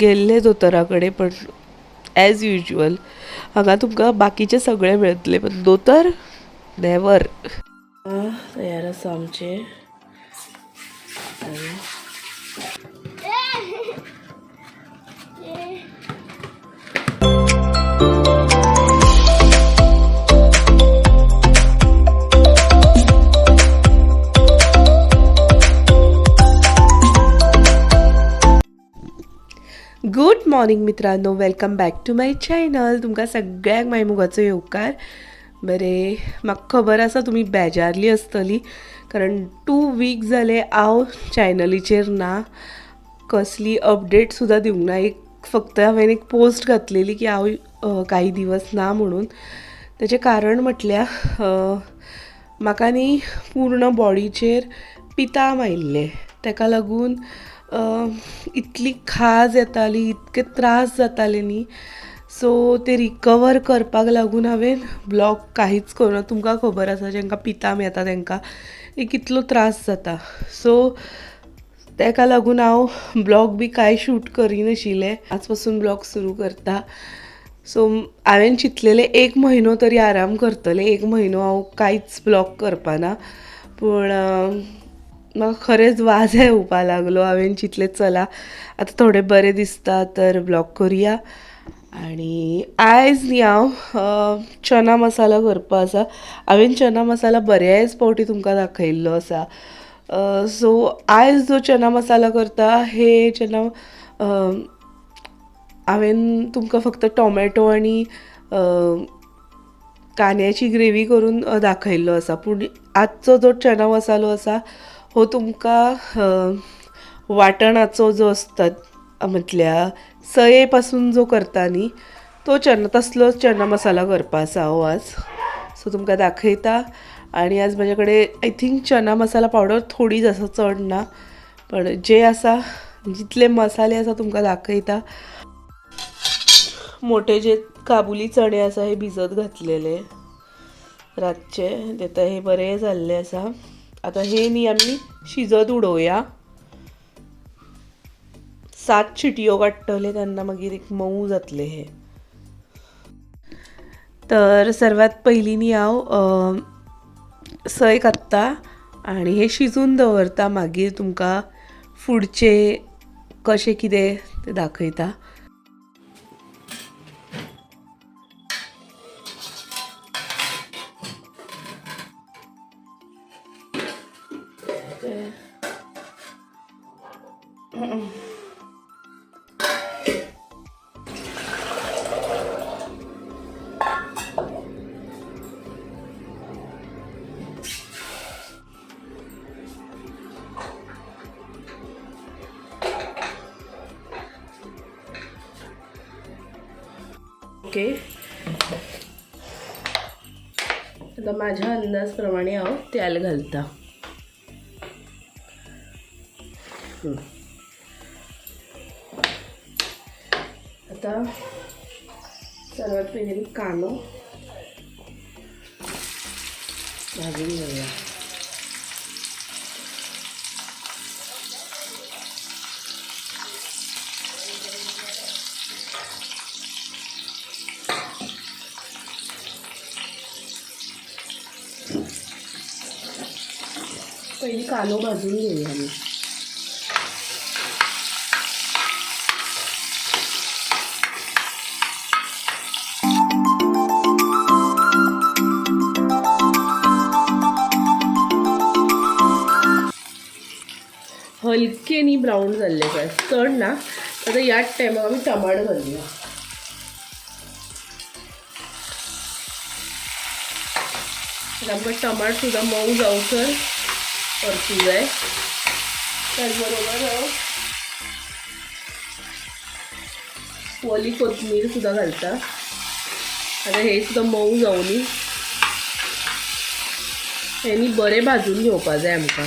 गेल्ले दोतोरा कडेन पण एज युजल हांगा तुमकां बाकीचे सगळे मेळटले पण दोतोर नेवर तयार आसा आमचे. गुड मॉर्निंग मित्रांनो. Welcome back to my channel तुमकां सगळ्यांक मायमुगाचो येवकार. बरे म्हाका खबर आसा तुमी बेजारली आसतली कारण टू वीक जाले हांव चॅनलीचेर ना. कसली अपडेट सुद्दां दिवंक ना. एक फक्त हांवें एक पोस्ट घातलेली की हांव काही दिवस ना म्हणून. ताचें कारण म्हटल्यार म्हाका न्ही पूर्ण बॉडीचेर पिताम आयिल्ले ताका लागून इतली खाज येताली इतके त्रास जाताले न्ही सो ते रिकवर करपाक लागून हांवें ब्लॉग काहीच करूना तुमकां खबर आसा जेंकां पिताम येता तेंकां एक कितलो त्रास जाता. सो ताका लागून हांव ब्लॉग बी कांय शूट करिनाशिल्लें आज पासून ब्लॉग सुरू करता. सो हांवें चिंतलेलें एक म्हयनो तरी आराम करतलें. एक म्हयनो हांव कांयच ब्लॉग करपाना. पूण मग म्हाका खरेंच वाज येवपा लागलो. हांवें चितले चला आतां थोडें बरें दिसता तर ब्लॉग करूया. आनी आयज न्ही हांव चना मसाला करपा आसा हांवें चना मसाला बऱ्याच पावटी तुमकां दाखयल्लो आसा सो आयज जो चना मसाला करता हे चना हांवें तुमकां फक्त टोमॅटो आनी कांद्याची ग्रेवी करून दाखयल्लो आसा पूण आजचो जो चना मसालो आसा हो तुमकां वाटणाचो जो आसता म्हटल्या सये पासून जो करता न्ही तो चना तसलो चना मसाला करपा आसा हो आज. सो तुमकां दाखयता. आनी आज म्हजे कडेन I think chana masala powder थोडीच आसा चड ना पण जे आसा जितले मसाले आसा तुमकां दाखयता. मोठे जे काबुली चणे आसा हे भिजत घातलेले रातचे. तेता हे बरे जाल्ले आसा. आतां हे न्ही आमी शिजत उडोवया. सात शिटयो काडटले तेन्ना मागीर एक मऊ जातले हे. तर सर्वात पहिली न्ही हांव सय कात्ता आनी हे शिजून दवरता मागीर तुमकां फुडचे कशें कितें तें दाखयता. ओके. आता माझ्या अंदाजप्रमाणे हांव तेल घालता. सर्वात पहिले कांदो. भाजून घेऊया. पहिली कांदो भाजून घेऊया मी. हलके नी ब्राऊन जाल्ले काय? चड ना. आता याच टायमाक आम्ही टमाट घालूया. आमकां टमाट सुद्दां मऊ जावसर परतू जाय. त्याचबरोबर ओली कोथमीर सुद्दां घालता. आतां हे सुद्दां मऊ जावनी हेनी बरें भाजून घेवपा जाय आमकां?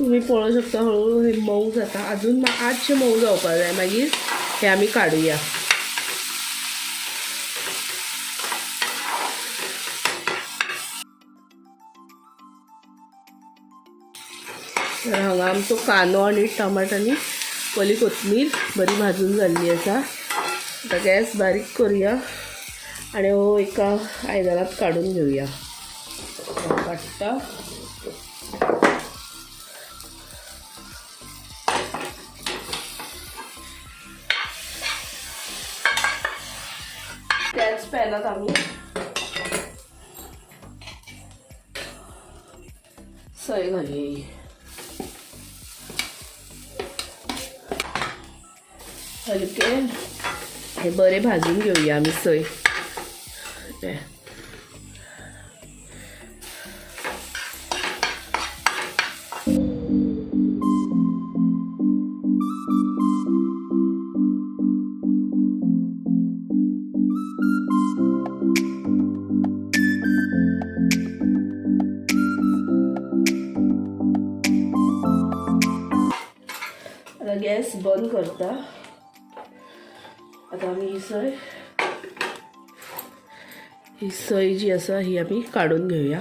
तुम्ही पळू शकता हळूहळू हे मऊ जाता. अजून आजचे मऊ जावपाक जाय मागीर हे आम्ही काढूया. तर हांगा आमचो कांदो आणि टमाट आणि पली कोथमीर बरी भाजून जाल्ली आसा आता. गॅस बारीक करूया आणि हो एका आयदनात काढून घेऊया. काढटा त्याच पॅनात आम्ही सय घाली. हलके. हे बरे भाजून घेऊया आम्ही सय बंद करता. आता आम्ही ही सय ही सय जी आसा ही आम्ही काढून घेऊया.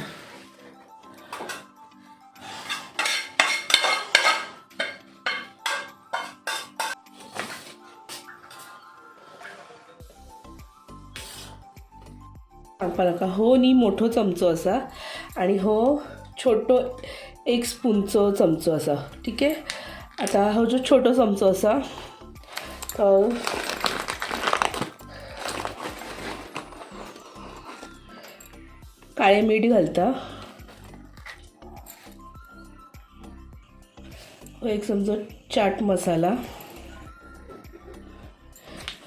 सांगपाक हो नी मोठो चमचो आसा आणि हो छोटो एक स्पूनचो चमचो आसा ठीक आहे? आता हो जो छोटो चमचो आसा तो काळें मीठ घालता. हो एक चमचो चाट मसाला.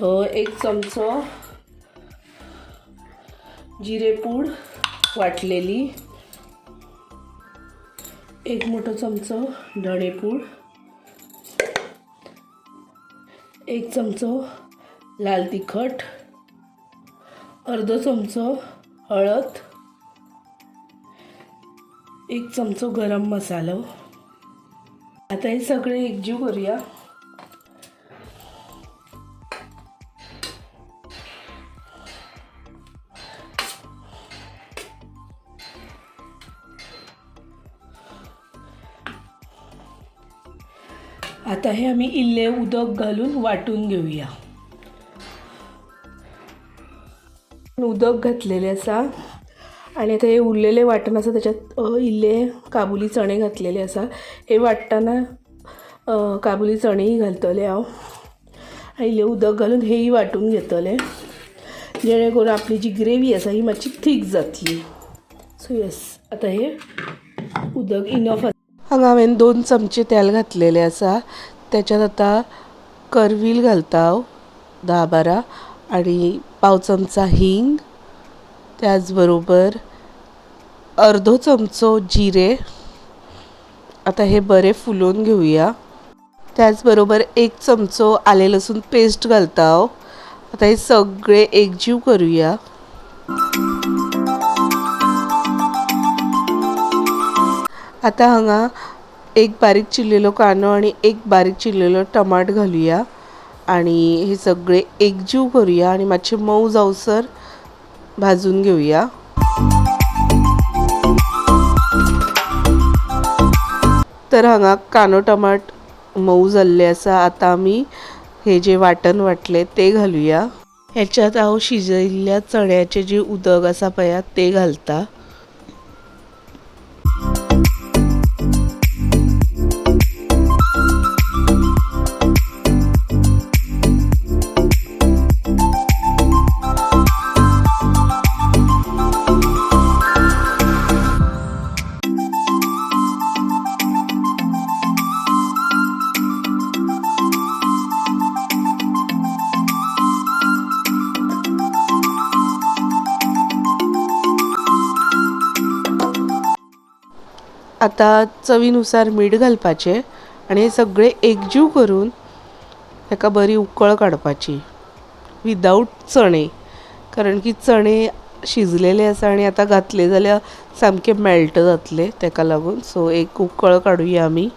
हो एक चमचो जिरेपूड वाटलेली. एक मोठो चमचो धणेपूड एक चमचो लाल तिखट अर्दो चमचो हळद एक चमचो गरम मसालो. आता हे सगळे एकजीव करूया. आता हे आम्ही इल्ले उदक घालून वाटून घेऊया. उदक घातलेले आसा आणि आता हे उरलेले वाटण आसा त्याच्यात इल्ले काबुली चणे घातलेले असा. हे वाटताना काबुली चणेही घालतले हांव इल्ले इल्लें उदक घालून हेही वाटून घेतले. जेणे करून आपली जी ग्रेवी आसा ही मातशी थीक जातली सो येस आता हे उदक इनफ हांगा हांवें दोन चमचे तेल घातलेले आसा त्याच्यात आता करवील घालता हांव धा बारा आणि पाव चमचा हिंग त्याच बरोबर अर्दो चमचो जिरे. आता हे बरे फुलोवन घेवया त्याचबरोबर एक चमचो आले लसूण पेस्ट घालता हांव आता हे सगळे एकजीव करूया. आता हांगा एक बारीक चिरलेलो कांदो आणि एक बारीक चिरलेलो टमाट घालूया. आणि हे सगळे एकजीव करूया आणि मातशे मऊ जावसर भाजून घेऊया. तर हांगा कांदो टमाट मऊ जाल्ले आसा आतां आमी हे जे वाटण वाटले ते घालूया. ह्याच्यात हांव शिजयिल्ल्या चण्याचें जे उदक आसा पळयात ते घालता. आता चवीनुसार मीठ घालपाचें आनी हे सगळे एकजीव करून ताका बरी उकळ काडपाची विदावट चणे. कारण की चणे शिजलेले आसा आनी आतां घातले जाल्यार सामके मेल्ट जातले ताका लागून. सो एक उकळ काडुया आमी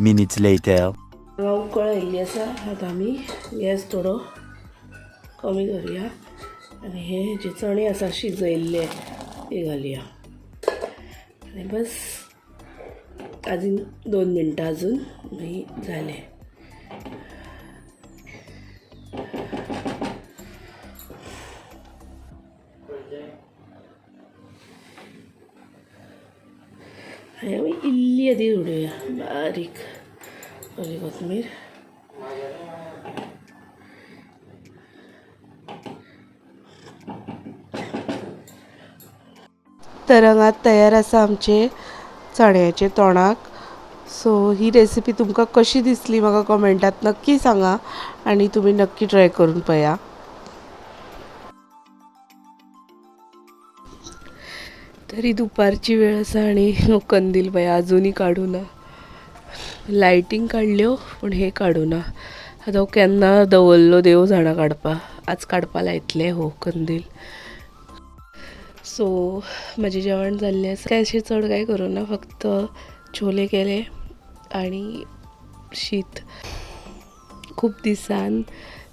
minutes later. हांगा उकळ आयिल्ली आसा आतां आमी गॅस थोडो कमी करुया. आनी हे जे चणे आसा शिजयल्ले ते घालुया. आनी बस. अजून दोन मिनटं अजून मी झाले. आणि आम्ही इल्ली आधी उडूया. बारीक. कोथमीर. तरंगात तयार आसा आमचे चण्याचे तोणाक सो ही रेसिपी तुमकां कशी दिसली म्हाका कमेंटात नक्की सांगा आणि तुम्ही नक्की ट्राय करून पळया तरी दुपारची वेळ आसा आणि कंदील पळया अजूनही काडूं ना. लायटींग काडल्यो पूण हे काडूं ना. आतां हो केन्ना दवरलो देव जाणा काडपा आज काडपा लायतले हो कंदील. सो म्हजें जेवण जाल्लें असं काय अशें चड कांय करूं ना फक्त छोले केले आणि शीत. खूब दिसान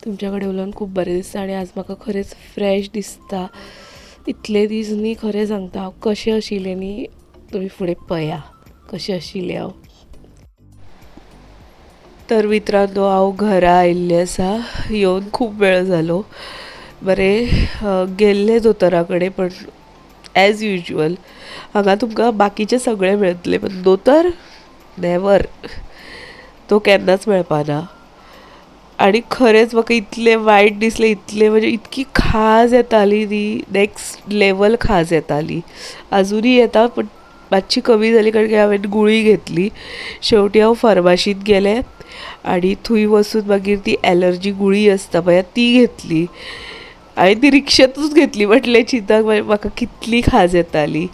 तुमच्या कडेन उलोवन खूब बरें दिसता आनी आज म्हाका खरेंच फ्रेश दिसता. इतले दीस न्ही खरें सांगता हांव कशें आशिल्लें न्ही तुमी फुडें पळया कशें आशिल्लें हांव. तर मित्रांनो हांव घरा आयिल्लें आसा येवन खूब वेळ जालो बरें गेल्ले दोतोरा कडेन पण एज युजल हांगा तुमकां बाकीचे सगळे मेळटले पण दोतोर नेवर तो केन्नाच मेळपाना. आणि खरेंच म्हाका इतलें वायट दिसलें इतलें म्हणजे इतकी खाज येताली न्ही नॅक्स्ट लेवल खाज येताली अजुनूय येता पण मातशी कमी जाली कारण की हांवें गुळी घेतली. शेवटी हांव फार्माशींत गेलें. आनी थंय वचून मागीर ती एलर्जी गुळी आसता पळय ती घेतली. हांवें ती रिक्षेंतूच घेतली. म्हटलें चिंताक मागीर म्हाका कितली खाज येताली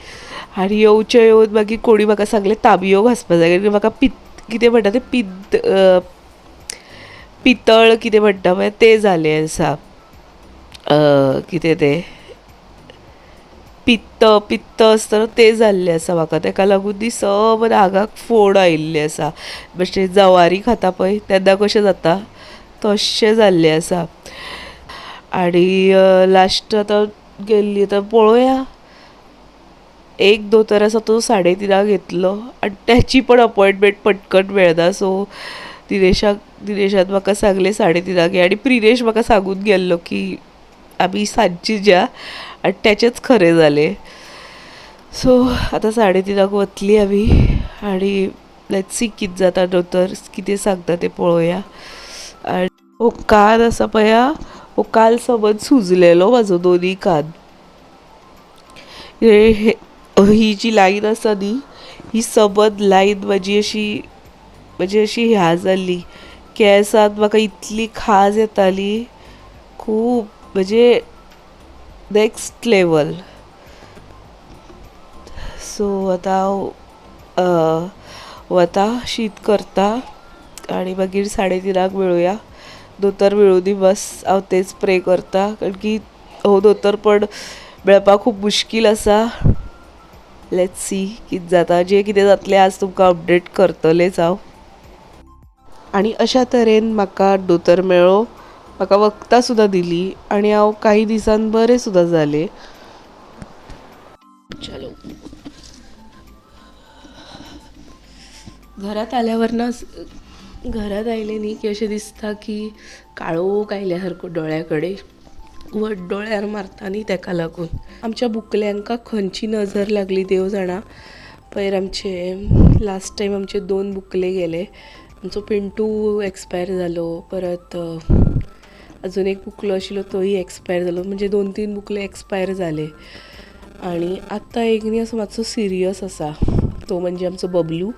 आनी येवचे येवन मागीर कोणी म्हाका सांगलें ताबयो घासपा जाय. म्हाका पित कितें म्हणटा तें पित्त पितळ कितें म्हणटा पळय तें जालें आसा. कितें तें? पित्त पित्त आसतना तें जाल्लें आसा म्हाका तेका लागून ती सब आगाक फोड आयिल्ली आसा. मातशें जवारी खाता पळय तेन्ना कशें जाता? तशें जाल्लें आसा. आनी लास्ट आतां गेल्ली आतां पळोवया एक दोतोर आसा तो साडे तिनाक येतलो आनी त्याची पण अपॉयंटमेंट पटकन मेळना सो दिनेशाक दिनेशान म्हाका सांगलें साडे तिनाक आणि आनी प्रिनेश म्हाका सांगून गेल्लो की आमी सांजची ज्या आनी तेचेंच खरें जालें सो आतां साडे तिनाक वतली आमी आनी लेट्स सी कित जाता दोतोर कितें सांगता तें पळोवया आनी हो कान आसा पळया हो काल समज सुजलेलो म्हाजो दोनी कान. हे ही जी लायन आसा न्ही ही सबंद लायन म्हाजी अशी म्हणजे अशी ह्या जाल्ली केंसांत म्हाका इतली खाज येताली खूब म्हणजे नेक्स्ट लेवल सो आतां हांव वता शीत करता आनी मागीर साडे तिनाक मेळुया. दोतर विळोदी बस हांव तेच प्रे करता. कारण की हो दोतोरपण मेळपाक खूब मुश्कील आसा लेट्स सी कितें जाता. जें कितें जातलें आज तुमकां अपडेट करतलेंच हांव आनी अशा तरेन म्हाका दोतोर मेळ्ळो म्हाका वखदां सुद्दां दिली आनी हांव काही दिसान बरें सुद्दां जालें चलो. घरात आल्यावर ना घरात आयलें न्ही की अशें दिसता की काळोख आयल्या सारको डोळ्या कडेन वट डोळ्यार मारता न्ही तेका लागून. आमच्या बुकल्यांका खंयची नजर लागली देव जाणा पयर आमचे लास्ट टायम आमचे दोन बुकले गेले. आमचो पिंटू एक्सपायर जालो परत अजून एक बुकलो आशिल्लो तोय एक्सपायर जालो म्हणजे दोन तीन बुकले एक्सपायर जाले आणि आत्ता एक न्ही असो मातसो सिरियस आसा तो म्हणजे आमचो बबलू.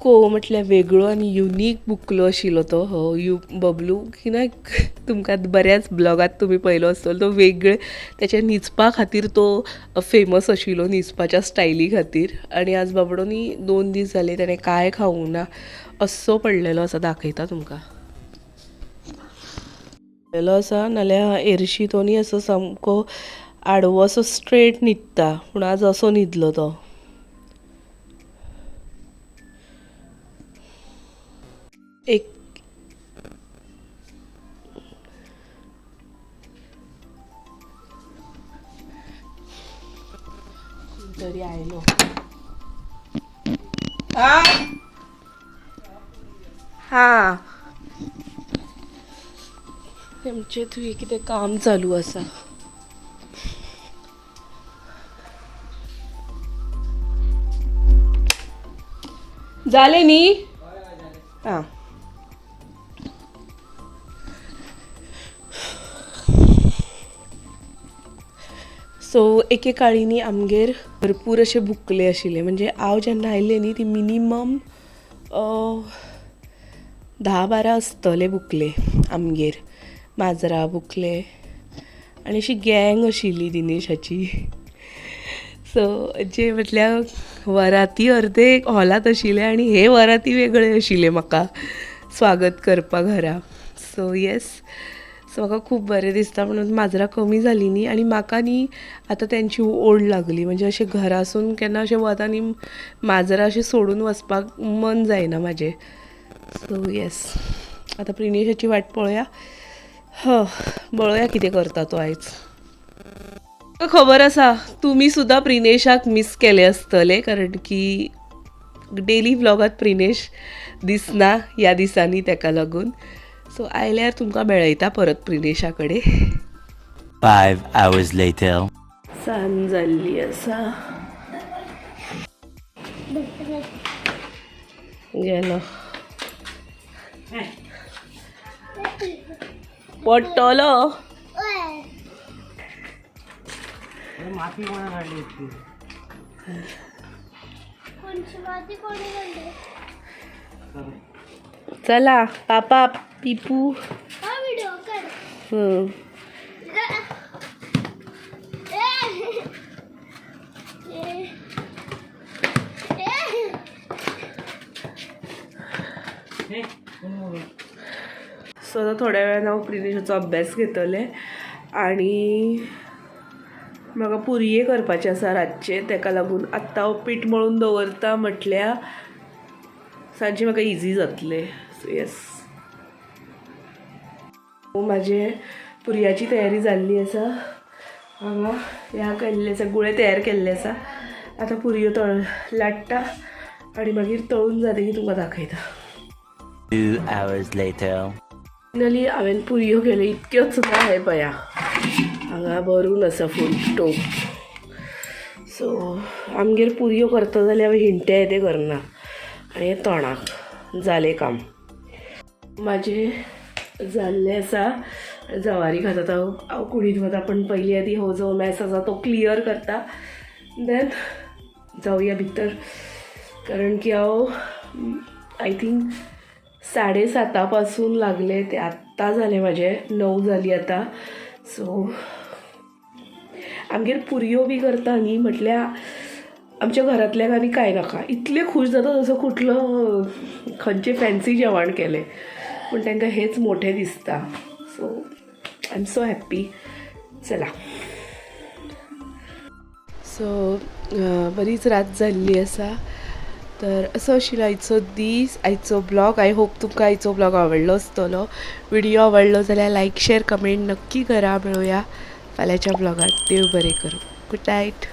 इतको म्हटल्यार वेगळो आनी युनीक बुकलो आशिल्लो तो हो यू बबलू कित्याक तुमकां बऱ्याच ब्लॉगात तुमी पयलो आसतलो तो वेगळे त्याच्या न्हिजपा खातीर तो फेमस आशिल्लो हो, न्हिजपाच्या स्टायली खातीर. आनी आज बाबडो न्ही दोन दीस जाले ताणें कांय खावूंक ना असो पडलेलो आसा दाखयता तुमकां. पडलेलो आसा नाल्यार एरशी तो न्ही असो सामको आडवो असो स्ट्रेट न्हिदता पूण आज असो न्हिदलो तो. एक तरी आयलो हा. हा. तेमचे थंय कितें काम चालू आसा जालें न्ही आं सो एके काळींनी आमगेर भरपूर अशे बुकले आशिल्ले. म्हणजे हांव जेन्ना आयिल्लें न्ही ती मिनिमम धा बारा आसतले बुकले आमगेर. माजरां बुकले आनी अशी गँग आशिल्ली दिनेशाची. सो जे म्हटल्यार वराती अर्दे हॉलांत आशिल्ले आनी हे वराती वेगळे आशिल्ले म्हाका स्वागत करपा घरा. सो येस सो म्हाका खूब बरें दिसता म्हणून माजरां कमी जालीं न्ही आनी म्हाका न्ही आतां तेंची ओड लागली. म्हणजे अशें घरासून केन्ना अशें वता न्ही माजरां अशें सोडून वचपाक मन जायना म्हाजें सो येस आतां प्रिनेशाची वाट पळोवया ह पळोवया कितें करता तो आयज म्हाका खबर आसा तुमी सुद्दां प्रिनेशाक मिस केले आसतले कारण की डेली व्लॉगात प्रिनेश दिसना ह्या दिसांनी तेका लागून. सो आयल्यार तुमकां मेळयता परत प्रिनेशा कडेन Five hours later. सांज जाल्ली आसा. गेलो. पडटलो माती कोणी काढली चला पापा. पिपू. हा व्हिडिओ कर. हं. सो आता थोड्या वेळान हांव प्रिनेशाचो अभ्यास घेतले आनी म्हाका पुरये करपाचे आसा रातचे. तेका लागून आत्तां हांव पीठ मळून दवरता म्हटल्यार सांजचे म्हाका इजी जातले. सो येस म्हाजे पुरयाची तयारी जाल्ली आसा हांगा ह्या केल्ले आसा गुळे तयार केल्ले आसा आतां पुरयो तळ लाट्टा आनी मागीर तळून जातकीर तुमकां दाखयता Two hours later. फायनली हांवें पुरयो केल्यो इतक्योच सुद्दां हे पया. हांगा भरून आसा फूल टोप सो आमगेर पुरयो करता जाल्यार हांवें हिंटे ते करना आनी हे तोंडाक जालें काम. म्हाजें जाल्लें आसा जवारी खातात हांव हांव कुडींत वता पण पयलीं आदी हो जो मॅस आसा तो क्लियर करता. देन जाऊया भितर. कारण की हांव आय थिंक साडे साता पासून लागले ते आत्ता झाले माझे. णव झाली आतां. सो आमगेर पुरयो बी करता न्ही म्हटल्यार आमच्या घरांतल्याक आनी कांय नाका. इतले खूश जाता जसो कुठलो खंयचें फॅन्सी जेवण केलें. पूण तांकां हेच मोठें दिसता. So I am so happy चला सो बरीच रात जाल्ली आसा तर असो आशिल्लो आयचो दीस आयचो ब्लॉग आय होप तुमकां आयचो ब्लॉग आवडलो आसतलो व्हिडिओ आवडलो जाल्यार लायक शेअर कमेंट नक्की करा. मेळुया. फाल्यांच्या ब्लॉगात देव बरें करूं. Good night